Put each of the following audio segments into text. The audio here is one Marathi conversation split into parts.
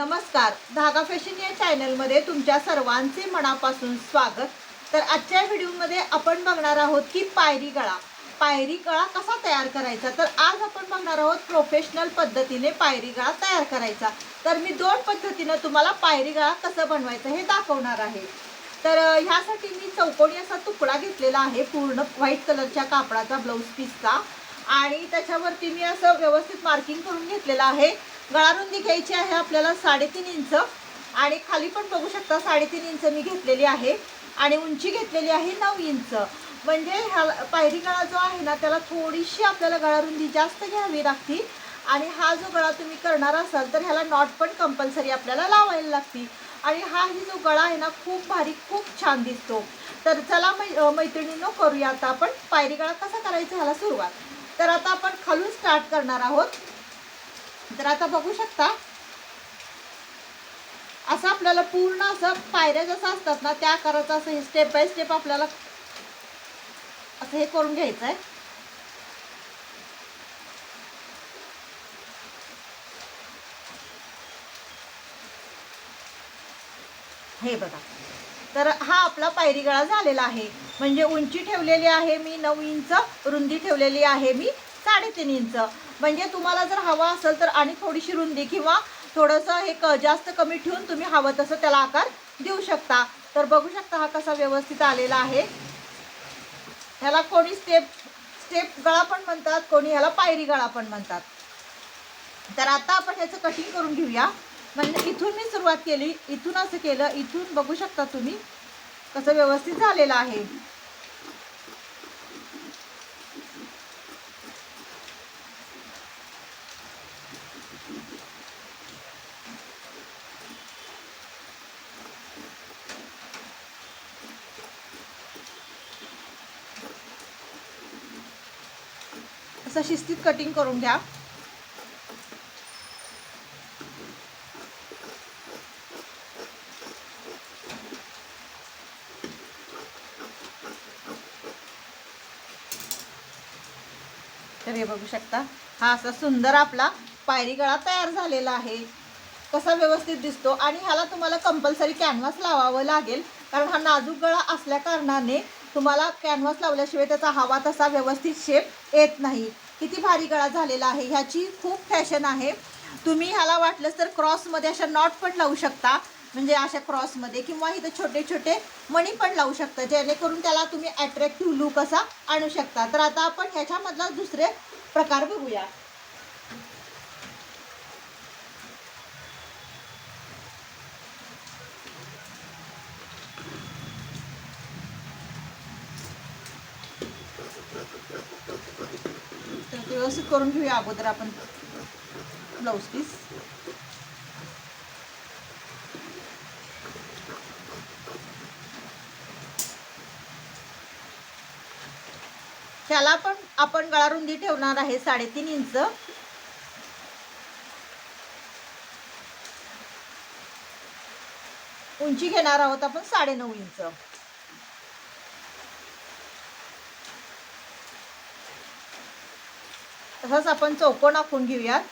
नमस्कार. धागा फॅशन या चॅनलमध्ये तुमच्या सर्वांचे मनापासून स्वागत. तर आजच्या व्हिडिओमध्ये आपण बघणार आहोत की पायरी गळा. पायरी गळा कसा तयार करायचा? तर आज आपण बघणार आहोत प्रोफेशनल पद्धतीने पायरी गळा तयार करायचा. तर मी दोन पद्धतीनं तुम्हाला पायरी गळा कसं बनवायचं हे दाखवणार आहे. तर ह्यासाठी मी चौकोनी असा तुकडा घेतलेला आहे पूर्ण व्हाईट कलरच्या कापडाचा ब्लाऊज पीसचा. आणि त्याच्यावरती मी असं व्यवस्थित मार्किंग करून घेतलेलं आहे. गळारुंदी घ्यायची आहे आपल्याला साडेतीन इंच. आणि खाली पण बघू शकता साडेतीन इंच मी घेतलेली आहे. आणि उंची घेतलेली आहे नऊ इंच. म्हणजे ह्या पायरी गळा जो आहे ना त्याला थोडीशी आपल्याला गळारुंदी जास्त घ्यावी लागती. आणि हा जो गळा तुम्ही करणार असाल तर ह्याला नॉट पण कंपल्सरी आपल्याला लावायला लागती. आणि हा ही जो गळा आहे ना खूप भारी खूप छान दिसतो. तर चला मै मैत्रिणींनो करूया आता आपण पायरी गळा कसा करायचा ह्याला सुरुवात. तर आता आपण खालून स्टार्ट करणार आहोत. तर आता बघू शकता असं आपल्याला पूर्ण असं पायऱ्या जसं असतात ना त्या आकाराचं असं हे स्टेप बाय स्टेप आपल्याला असं हे करून घ्यायचं आहे हे बघा. तर हा आपला पायरी गळा झालेला आहे. म्हणजे उंची ठेवलेली आहे मी नऊ इंच रुंदी ठेवलेली आहे मी साडेतीन इंच. म्हणजे तुम्हाला जर हवा असेल तर आणि थोडीशी रुंदी किंवा थोडंसं हे क जास्त कमी ठेवून तुम्ही हवं तसं त्याला आकार देऊ शकता. तर बघू शकता हा कसा व्यवस्थित आलेला आहे. ह्याला कोणी स्टेप स्टेप गळा पण म्हणतात कोणी ह्याला पायरी गळा पण म्हणतात. तर आता आपण ह्याचं कटिंग करून घेऊया. म्हणजे इथून मी सुरुवात केली. इथून असं केलं. इथून बघू शकता तुम्ही कसं व्यवस्थित झालेलं आहे. असं शिस्तीत कटिंग करून घ्या. तर हे बघू शकता हा असा सुंदर आपला पायरी गळा तयार झालेला आहे. कसा व्यवस्थित दिसतो आणि ह्याला तुम्हाला कंपल्सरी कॅनव्हास लावावं लागेल कारण हा नाजूक गळा असल्या कारणाने तुम्हाला कॅनव्हास लावल्याशिवाय त्याचा हवा तसा व्यवस्थित शेप येत नाही. किती भारी गळा झालेला आहे. ह्याची खूप फॅशन आहे. तुम्ही ह्याला वाटलंच तर क्रॉसमध्ये अशा नॉट पण लावू शकता. म्हणजे अशा क्रॉसमध्ये किंवा इथं छोटे छोटे मणी पण लावू शकता. जेणेकरून त्याला तुम्ही अट्रॅक्टिव्ह लुक असा आणू शकता. तर आता आपण ह्याच्यामधला दुसरे प्रकार बघूया. व्यवस्थित करून घेऊया अगोदर आपण ब्लाऊज पीस. त्याला पण आपण गळा रुंदी ठेवणार आहे साडेतीन इंच. उंची घेणार आहोत आपण साडेनऊ इंच. तसंच आपण चौकोन आखून घेऊयात.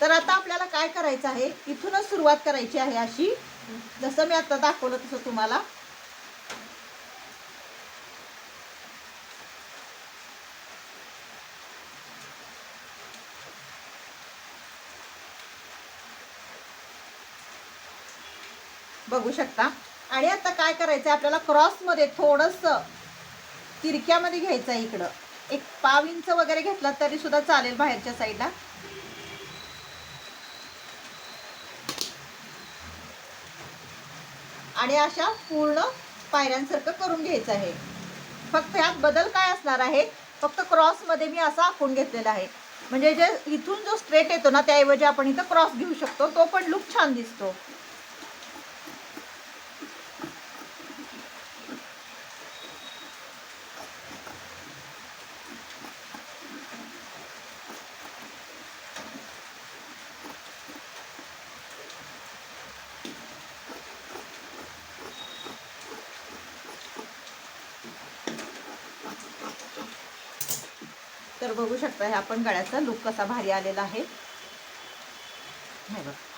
तर आता आपल्याला काय करायचं आहे? इथूनच सुरुवात करायची आहे अशी. जसं मी आता दाखवलं तसं तुम्हाला. बघू शकता. आणि आता काय करायचं आहे आपल्याला क्रॉसमध्ये थोडंसं तिरक्यामध्ये घ्यायचं आहे इकडं. एक पाव इंच वगैरे घेतला तरी सुद्धा चालेल बाहेरच्या साईडला. आणि अशा पूर्ण पायऱ्यांसारखं करून घ्यायचं आहे. फक्त ह्यात बदल काय असणार आहे? फक्त क्रॉसमध्ये मी असा आखून घेतलेला आहे. म्हणजे जे इथून जो स्ट्रेट येतो ना त्याऐवजी आपण इथं क्रॉस घेऊ शकतो. तो पण लुक छान दिसतो. तर बघू शकता ह्या पण गळ्याचा लुक कसा भारी आलेला आहे.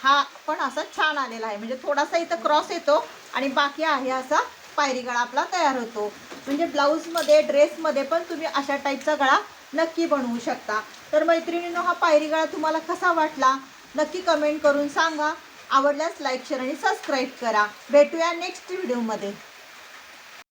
हा पण असा छान आलेला आहे. म्हणजे थोडासा इथं क्रॉस येतो आणि बाकी आहे असा पायरी गळा आपला तयार होतो. म्हणजे ब्लाऊजमध्ये ड्रेसमध्ये पण तुम्ही अशा टाईपचा गळा नक्की बनवू शकता. तर मैत्रिणींनो हा पायरी गळा तुम्हाला कसा वाटला? नक्की कमेंट करून सांगा. आवडल्यास लाईक शेअर आणि सबस्क्राईब करा. भेटूया नेक्स्ट व्हिडिओमध्ये